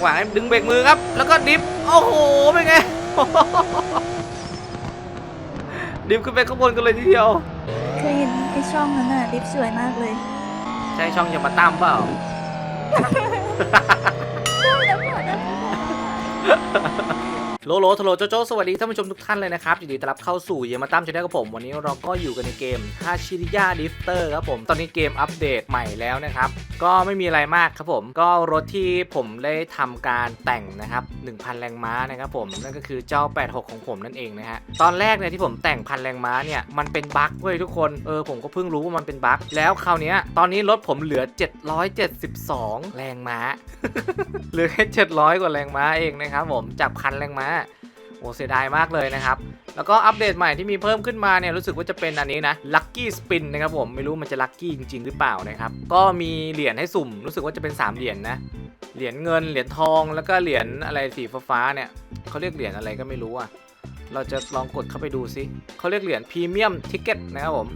งหวะให้ดึงเบรกมือครับ แล้วก็ดิฟโอ้โหเป็นไงดิฟขึ้นไปข้างบนกันเลยทีเดียวเคยเห็นไอช่องนั้นน่ะลิฟต์สวยมากเลยใช่ช่องยามาตั้มเปล่า โลโลทโลโจโจสวัสดีท่านผู้ชมทุกท่านเลยนะครับยินดีต้อนรับเข้าสู่เยมาตั้มชาแนลกับผม วันนี้เราก็อยู่กันในเกมฮาชิริยาดิฟเตอร์ครับผม ตอนนี้เกมอัปเดตใหม่แล้วนะครับ ก็ไม่มีอะไรมากครับผม ก็รถที่ผมได้ทำการแต่งนะครับ 1,000 แรงม้านะครับผม นั่นก็คือเจ้า 86 ของผมนั่นเองนะฮะ ตอนแรกเนี่ยที่ผมแต่งพันแรงม้าเนี่ย มันเป็นบั๊กเว้ยทุกคน เออผมก็เพิ่งรู้ว่ามันเป็นบั๊ก แล้วคราวนี้ตอนนี้รถผมเหลือ 772 แรงม้า เหลือแค่700 กว่าแรงม้าเองนะครับผม จากพันแรงม้าโอ้เสียดายมากเลยนะครับ แล้วก็อัปเดตใหม่ที่มีเพิ่มขึ้นมาเนี่ยรู้สึกว่าจะเป็นอันนี้นะ Lucky Spin นนะครับผมไม่รู้มันจะลัคกี้จริง ๆ หรือเปล่านะครับ ก็มีเหรียญให้สุ่ม รู้สึกว่าจะเป็น 3 เหรียญนะเหรียญเงินเหรียญทองแล้วก็เหรียญอะไรสีฟ้าเนี่ยเขาเรียกเหรียญอะไรก็ไม่รู้อะเราจะลองกดเข้าไปดูซิเขาเรียกเหรียญพรีเมียมทิกเก็ตนะครับผม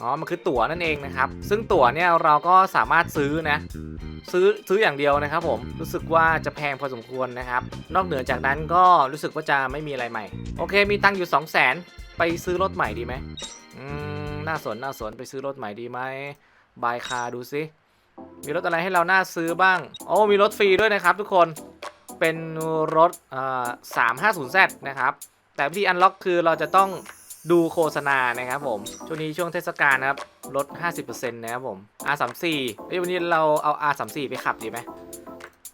อ๋อ มันคือตั๋วนั่นเองนะครับ ซึ่งตั๋วเนี่ยเราก็สามารถซื้อนะ ซื้อซื้ออย่างเดียวนะครับผม รู้สึกว่าจะแพงพอสมควรนะครับ นอกเหนือจากนั้นก็รู้สึกว่าจะไม่มีอะไรใหม่ โอเค มีตังค์อยู่ 2 0 0 0 0 0ไปซื้อรถใหม่ดีไหมอืม น่าสน น่าสน ไปซื้อรถใหม่ดีไหมบายคาดูซิ มีรถอะไรให้เราน่าซื้อบ้าง โอ้ มีรถฟรีด้วยนะครับทุกคน เป็นรถเอ่อ 350Z นะครับ แต่วิธีอันล็อกคือเราจะต้อง ดูโฆษณานะครับผม ช่วงนี้ช่วงเทศกาลนะครับ ลด 50%นะครับผม R34 เอ้ยวันนี้เราเอา R34 ไปขับดีไหม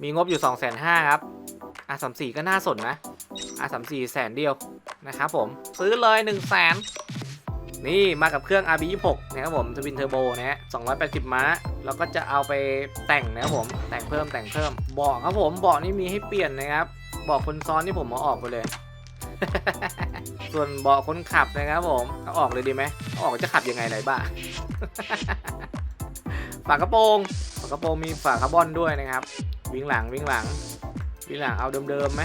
มีงบอยู่ 2,500,000ครับ R34 ก็น่าสนนะ R34 แสนเดียวนะครับผม ซื้อเลย 1 0 0 0 0แสนนี่มากับเครื่อง RB26 นะครับผมทวินเทอร์โบนะฮะ 280 ม้า แล้วก็จะเอาไปแต่งนะครับผม แต่งเพิ่มแต่งเพิ่ม เบาะครับผม เบาะนี่มีให้เปลี่ยนนะครับ เบาะคนซ้อนที่ผมเอาออกไปเลย ส่วนเบาะคนขับนะครับผมเอาออกเลยดีไหมเอาออกจะขับยังไงไรบ้าฝากระโปรงฝากระโปรงมีฝาคาร์บอนด้วยนะครับ วิ่งหลังวิ่งหลัง วิ่งหลังเอาเดิมๆไหม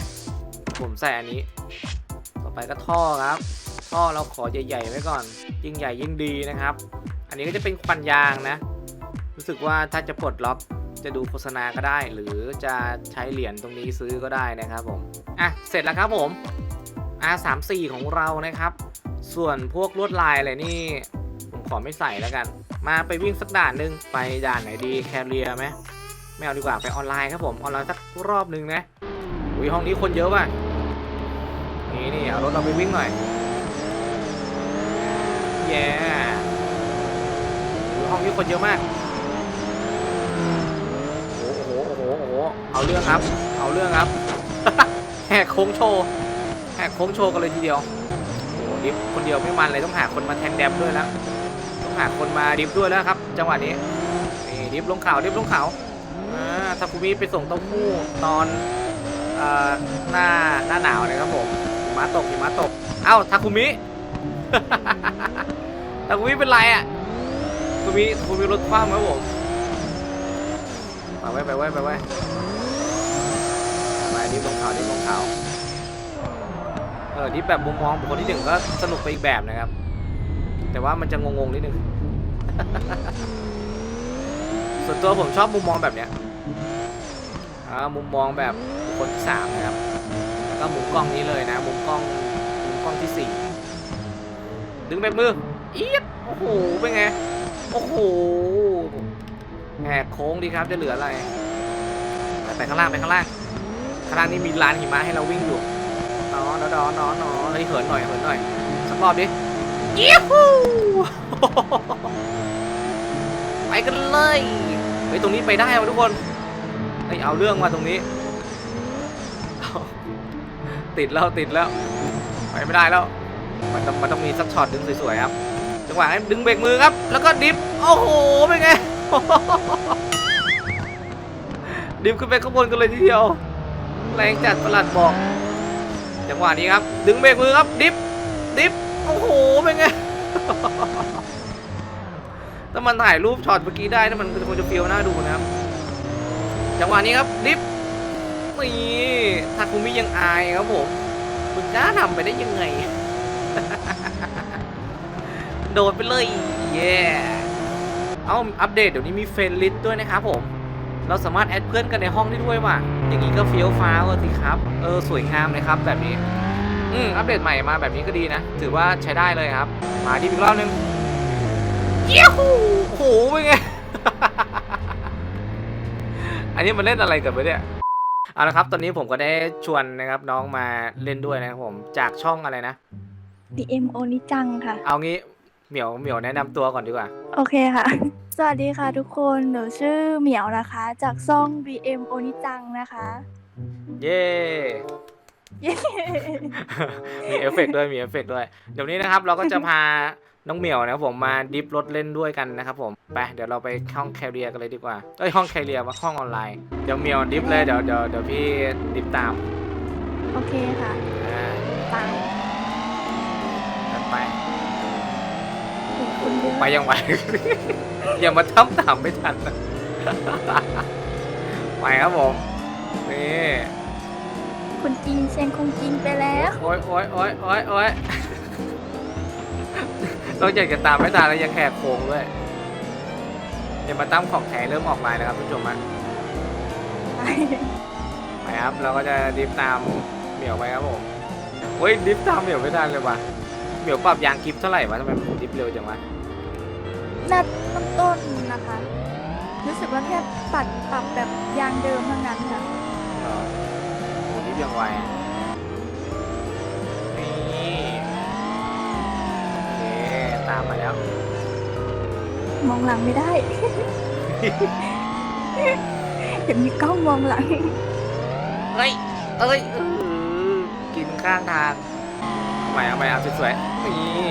ผมใส่อันนี้ ต่อไปก็ท่อครับ ท่อเราขอใหญ่ๆไว้ก่อน ยิ่งใหญ่ยิ่งดีนะครับ อันนี้ก็จะเป็นควันยางนะ รู้สึกว่าถ้าจะปลดล็อกจะดูโฆษณาก็ได้ หรือจะใช้เหรียญตรงนี้ซื้อก็ได้นะครับผม อะ เสร็จแล้วครับผม R34 ของเรานะครับ ส่วนพวกลวดลายอะไรนี่ผมขอไม่ใส่แล้วกัน มาไปวิ่งสักด่านหนึ่งไปด่านไหนดีแคเรียไหมไม่เอาดีกว่าไปออนไลน์ครับผมออนไลน์สักรอบหนึ่งนะอุ้ยห้องนี้คนเยอะว่ะนี่นี่เอารถเราไปวิ่งหน่อยแย่ห้องนี้คนเยอะมากโอ้โหโอ้โหโอ้โหเอาเรื่องครับ เอาเรื่องครับแหกโค้งโชว์ แหกโค้งโชว์กันเลยทีเดียวโอ้ดิฟคนเดียวไม่มันเลยต้องหาคนมาแทงแดมด้วยแล้วต้องหาคนมาดิฟด้วยแล้วครับ จังหวะนี้นี่ดิฟลงเขาดิฟลงเขาอ่าทาคุมิไปส่งเต้าหู้ตอนอหน้าหน้าหนาวนะครับผมหิมะตกหิมะตก เอ้าทาคุมิทาคุมิเป็นไรอะทาคุมิทาคุมิรถคว่ำครับผมไปไว้ไปไว้ไปไว้ไปดิฟลงเขาดิฟลงเขา เออดิฟแบบมุมมองบุคคลที่หนึ่งก็สนุกไปอีกแบบนะครับ แต่ว่ามันจะงงๆนิดนึง ส่วนตัวผมชอบมุมมองแบบเนี้ยอ่ามุมมองแบบบุคคลที่สามนะครับแล้วก็มุมกล้องนี้เลยนะ มุมกล้องมุมกล้องที่สี่ดึงแบบมือเอี๊ยดโอ้โหเป็นไงโอ้โหแหกโค้งดีครับจะเหลืออะไรไปไปข้างล่างไปข้างล่างข้างล่างนี่มีลานหิมะให้เราวิ่งอยู่ นอนนอนนอนนอนเฮ้ยเหินหน่อยเหินหน่อยสักรอบดิยิฮูไปกันเลยเฮ้ยตรงนี้ไปได้วะทุกคนเฮ้ยเอาเรื่องมาตรงนี้เอาติดแล้วติดแล้วไปไม่ได้แล้ว มันต้องมันต้องมีสักช็อตดึงสวยๆครับจังหวะให้ดึงเบรกมือครับ แล้วก็ดิฟโอ้โหเป็นไงดิฟขึ้นไปข้างบนกันเลยทีเดียว แรงจัดประหลัดบอก จังหวะนี้ครับ ดึงเบรกมือครับ ดิฟ ดิฟ โอ้โห เป็นไง ถ้ามันถ่ายรูปช็อตเมื่อกี้ได้ถ้ามันคงจะเฟี้ยวน่าดูนะครับ จังหวะนี้ครับ ดิฟ นี่ทาคุมิยังอายครับผมคุณกล้าทำไปได้ยังไง โดดไปเลย เย้เอาอัปเดตเดี๋ยวนี้มีเฟรนลิสด้วยนะครับผม เเราสามารถแอดเพื่อนกันในห้องได้ด้วยว่ะ อย่างนี้ก็เฟี้ยวฟ้าวอะสิครับ เออสวยงามเลยครับแบบนี้ อืมอัปเดตใหม่มาแบบนี้ก็ดีนะ ถือว่าใช้ได้เลยครับ มาดีอีกรอบนึงเยี่ยหูโอ้โหเป็นไง อันนี้มันเล่นอะไรกันไปเนี่ยเอาละครับตอนนี้ผมก็ได้ชวนนะครับน้องมาเล่นด้วยนะครับผมจากช่องอะไรนะ DM โอนิจังค่ะ เอางี้เหมียวเหมียวแนะนำตัวก่อนดีกว่า โอเคค่ะ สวัสดีค่ะทุกคน หนูชื่อเหมียวนะคะ จากซ่อง DM โอนิจังนะคะ เย้ เย้ มีเอฟเฟกต์ด้วยมีเอฟเฟกต์ด้วย เดี๋ยวนี้นะครับเราก็จะพาน้องเหมียวนะครับผมมาดิฟรถเล่นด้วยกันนะครับผมไปเดี๋ยวเราไปห้องแคเรียกันเลยดีกว่าเอ้ยห้องแคเรียว่าห้องออนไลน์เดี๋ยวเหมียวดิฟเลยเดี๋ยวเดี๋ยวเดี๋ยวพี่ดิฟตามโอเคค่ะอ่าตามจัดไป ถึงคุณเยอะไปยังไหวอย่ามาทำตามไม่ทันนะไปครับผม นี่คุณจริงเชียงคงจริงไปแล้วโอ้ยโอ้ยโอ้ยโอ้ยโอ้ยเราอยากจะตามไม่ทันแล้วยังแหกโค้งด้วยอย่ามาตั้มของแท้เริ่มออกลายแล้วครับผู้ชมฮะไปครับ เราก็จะดิฟตามเหมียวไปครับผมเฮ้ยดิฟตามเหมียวไม่ทันเลยว่ะเหมียวปรับยางกิฟเท่าไหร่วะทำไมมันดิฟเร็วจังวะ นัดต้นๆนะคะ รู้สึกว่าแค่ปัดปรับแบบยางเดิมเท่านั้นค่ะเออโอ้ดิฟยังไวอะนี่โอเคตามมาแล้ว มองหลังไม่ได้ เดี๋ยวมีกล้องมองหลัง เฮ้ย เอ้ยเออกินข้างทางเอาใหม่เอาใหม่เอาสวยๆนี่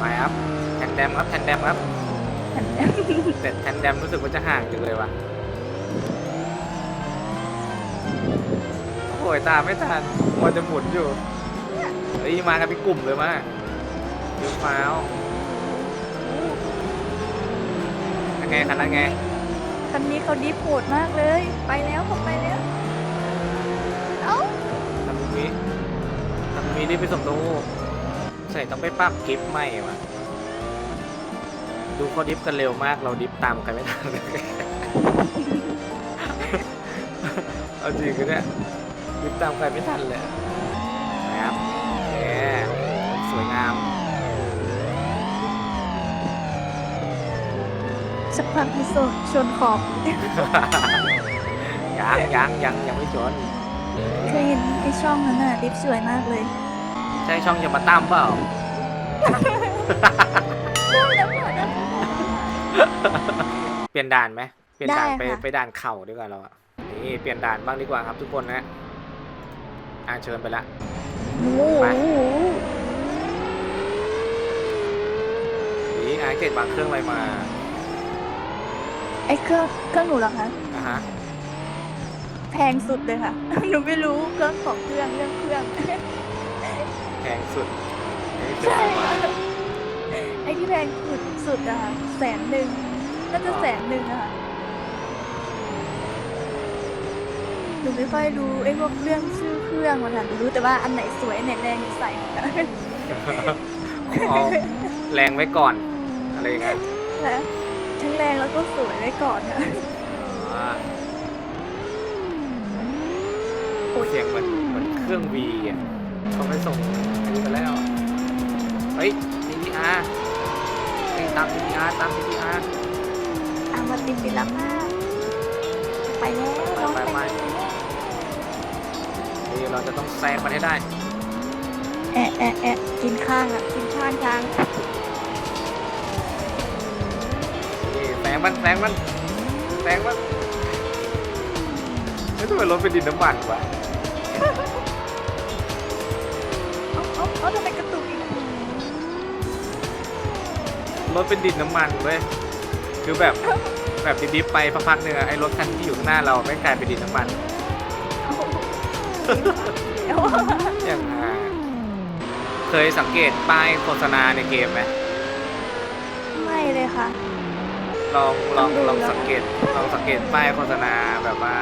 ไปครับแทนแดมครับแทนแดมครับแต่แทนแดมรู้สึกว่าจะห่างจังเลยวะโอ้ยตามไม่ทันมัวจะหมุนอยู่เฮ้ยมากันเป็นกลุ่มเลยมาเดี๋ยวฟ้าวยังไงคันนั้นไงคันนี้เขาดีโหดมากเลย ไปแล้วผมไปแล้ว เอ้าทำมีทำมีรีบไปส่งตู้ ใส่ต้องไปปรับกิฟต์ใหม่ว่ะดูเขาดิฟกันเร็วมากเราดิฟตามกันไม่ทันเลยเอาจริงกันเนี่ยดิฟตามใครไม่ทันเลยนะครับแหมสวยงามสักพักมีโซนชนขอบยังยังยังยังไม่จนเคยเห็นไอช่องนั้นน่ะลิฟต์สวยมากเลยใช่ช่องยามาตั้มเปล่าแล้วก่อนนะเปลี่ยนด่านไหมเปลี่ยนด่านไปได้ค่ะ ไปด่านเข่าดีกว่าเราอะนี่เปลี่ยนด่านบ้างดีกว่าครับ ทุกคนนะอ่าเชิญไปละ โอ้โหไปนี่อาเกตบางเครื่องอะไรมาไอเครื่องเครื่องหนูเหรอคะอะฮะ แพงสุดเลยค่ะ หนูไม่รู้เครื่องของเครื่องเรื่องเครื่องแพ งสุดนี่เครื่อใช่งอะไรมาไอที่แพงสุดสุดอะค่ะแสนหนึ่งน่าจะแสนหนึ่งอะค่ะหนูไม่ค่อยรู้ไอ้พวกเรื่องชื่อเครื่องมันค่ะหนูรู้แต่ว่าอันไหนสวยอันไหนแรงหนูใส่หมดอะเอาแรงไว้ก่อน อะไรอย่างเงี้ยแล้วทั้งแรงแล้วก็สวยไว้ก่อนค่ะอ่าโอ้เสียงเหมือนเหมือนเครื่องวีอะ เขาไม่ส่งอันนี้มาแล้ว เฮ้ย CPR เฮ้ยตาม CPR ตาม CPR อามาตินปิลาม่าไปแล้วน้องไปไปไป แล้วนี่เราจะต้องแซงมันให้ได้ แอะแอะแอะกินข้างอะกินข้างทางนี่แซงมันแซงมันแซงมันเฮ้ยทำไมรถเป็นดินน้ำมันวะ เอาเอาเอาทำไมกระตุกอีกอะรถเป็นดินน้ำมันเว้ยคือแบบแบบดิบๆไปพักๆหนึ่งอะไอ้รถคันที่อยู่ข้างหน้าเราไม่งกลายเป็นดินน้ำมันเอาเอาอย่างอ่าเคยสังเกตป้ายโฆษณาในเกมไหมไม่เลยค่ะ ลองลองต้องดูลองแล้วสังเกตลองสังเกตป้ายโฆษณาแบบว่า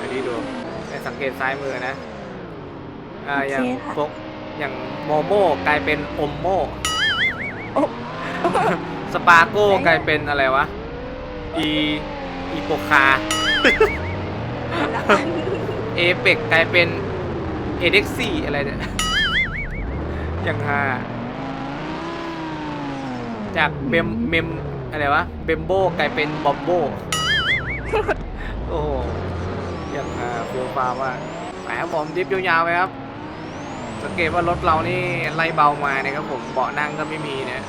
อันนี้ดูให้สังเกตซ้ายมือนะอ่าอย่างพวก อย่างโมโม่กลายเป็นอมโม่โอ้สสปาโก้กลายเป็นอะไรวะ อีอีโปคา เอเปกกลายเป็นเอเด็กซี่อะไรเนี่ยยังฮาจากเบมเมมอะไรวะเบมโบกลายเป็นบอมโบ โอ้โหยังฮาเฟี้ยวฟ้าวมากไปครับผมดิฟยาวๆไปครับ สังเกตว่ารถเรานี่ไล่เบามานะครับผมเบาะนั่งก็ไม่มีเนี่ย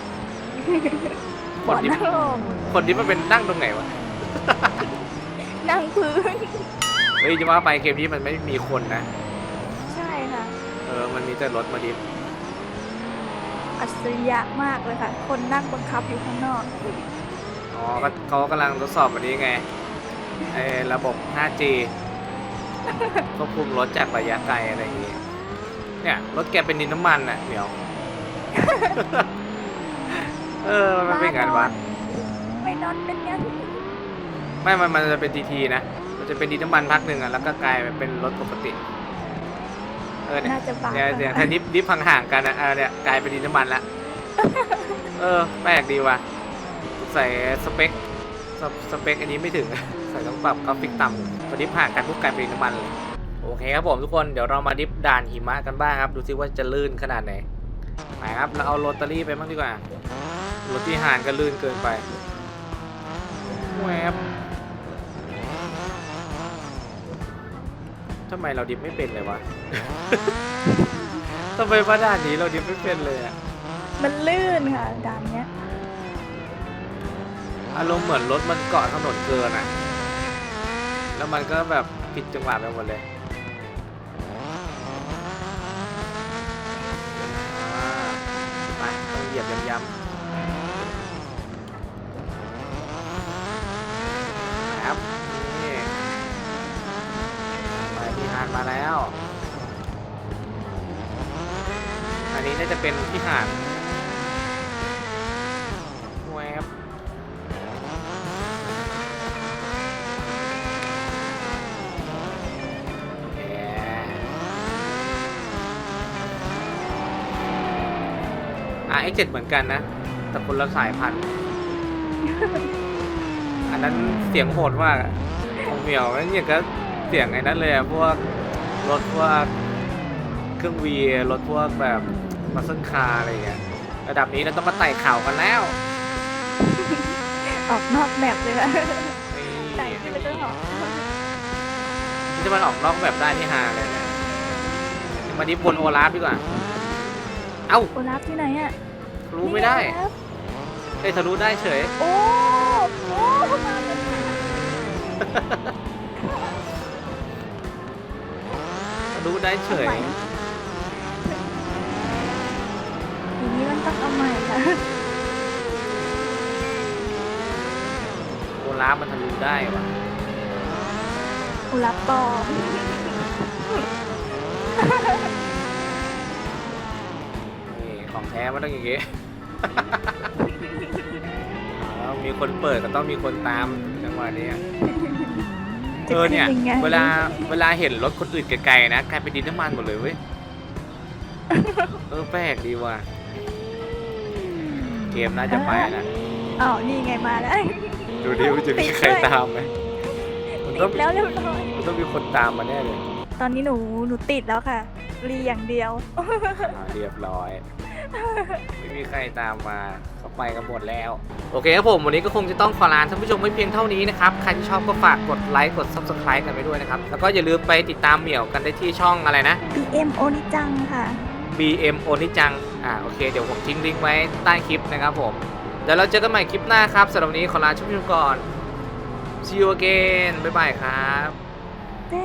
คบ่อนดิฟนั่งลงคนดิฟมันเป็นนั่งตรงไหนวะ นั่งพื้น เฮ้ยจะว่าไปเกมนี้มันไม่มีคนนะ ใช่ค่ะ เออ มันมีแต่รถมาดิฟอัจฉริยะมากเลยค่ะ คนนั่งบังคับอยู่ข้างนอก อ๋อก็เขากำลังทดสอบวันนี้ไงไอ้ระบบ 5G ควบคุมรถจากระยะไกลอะไรอย่างงี้ เนี่ยรถแกเป็นดินน้ำมันน่ะเดี๋ยว เออมันเป็นไงานวะไม่นอนเป็นยังไม่มันมันจะเป็นทีทีนะ มันจะเป็นดินน้ำมันพักหนึ่งอะแล้วก็กลายเป็นรถปกติ เออเนี่ยน่าจะบางเนี่ยเนี่ยถ้าดิฟดิฟห่างๆกันนะเออเนี่ยกลายเป็นดินน้ำมันละ เออแปลกดีว่ะ ใส่สเปคสสเปคอันนี้ไม่ถึง ใส่ต้องปรับกราฟิกต่ำพอดิฟห่างกันปุ๊บกลายเป็นดินน้ำมันเลย โอเคครับผมทุกคนเดี๋ยวเรามาดิฟด่านหิมะกันบ้างครับ ดูซิว่าจะลื่นขนาดไหนไปครับเราเอาโรตารี่ไปบ้างดีกว่ารถที่ห่านก็ลื่นเกินไปแวบทำไมเราดิฟไม่เป็นเลยวะทำไมว่าด่านนี้เราดิฟไม่เป็นเลยอะมันลื่นค่ะด่านเนี้ยอารมณ์เหมือนรถมันเกาะถนนเกินอะแล้วมันก็แบบผิดจังหวะไปหมดเลยานมาแล้ว อันนี้น่าจะเป็นพี่หานแวบแหม RX7 เหมือนกันนะ แต่คนละสายพันธุ์ อันนั้นเสียงโหดมากอะของเหมียวนั่นอย่างก็เสียงไอ้นั้นเลยอะพวกรถพวกเครื่องวีรถพวกแบบมาซึ่งคาร์อะไรอย่างเงี้ยระดับนี้เราต้องมาไต่เข่ากันแล้วออกนอกแบบเลยค่ะนี่ใส่ไปเลยเหรอที่มันออกนอกแบบได้ที่ฮาเลยเนะมาดิบบนโอลาฟดีกว่า เอ้าโอลาฟที่ไหนอะรู้ไม่ได้นี่โอลาฟเอ้ยทะลุได้เฉย โอ้โอ้ มาเป็นทะลุได้เฉย ทีนี้มันต้องเอาใหม่ค่ะโอลาฟมันทะลุได้วะโอลาฟปลอมนี่ของแท้มันต้องอย่างงี้แล้วมีคนเปิดก็ต้องมีคนตามจังหวะนี้ เออเนี่ย จะป็งไงเวลาเวลาเห็นรถคนอื่นไกลๆนะกลายเป็นดินน้ำมันหมดเลยเว้ย เออแปลกดีว่ะ เกมน่าจะไปนะอ๋อนี่ไงมาแล้ว ดูดิว่าจะมีใครตามไหมมันติต้องดแล้วเรียบร้อยมันต้องมีคนตามมาแน่เลยตอนนี้หนูหนูติดแล้วค่ะ รีอย่างเดียว อ่าเรียบร้อย ไม่มีใครตามมาเขา ไปกันหมดแล้ว โอเคครับผม วันนี้ก็คงจะต้องขอลาท่านผู้ชมไว้เพียงเท่านี้นะครับ ใครที่ชอบก็ฝากกดไลค์กด subscribe กันไปด้วยนะครับ แล้วก็อย่าลืมไปติดตามเหมี่ยวกันได้ที่ช่องอะไรนะ BM โอนิจังค่ะ BM โอนิจัง อ่าโอเค เดี๋ยวผมทิ้งลิงก์ไว้ใต้คลิปนะครับผม เดี๋ยวเราเจอกันใหม่คลิปหน้าครับสำหรับวันนี้ขอลาท่านผู้ชมก่อน see you again บ๊ายบายครับเจ๊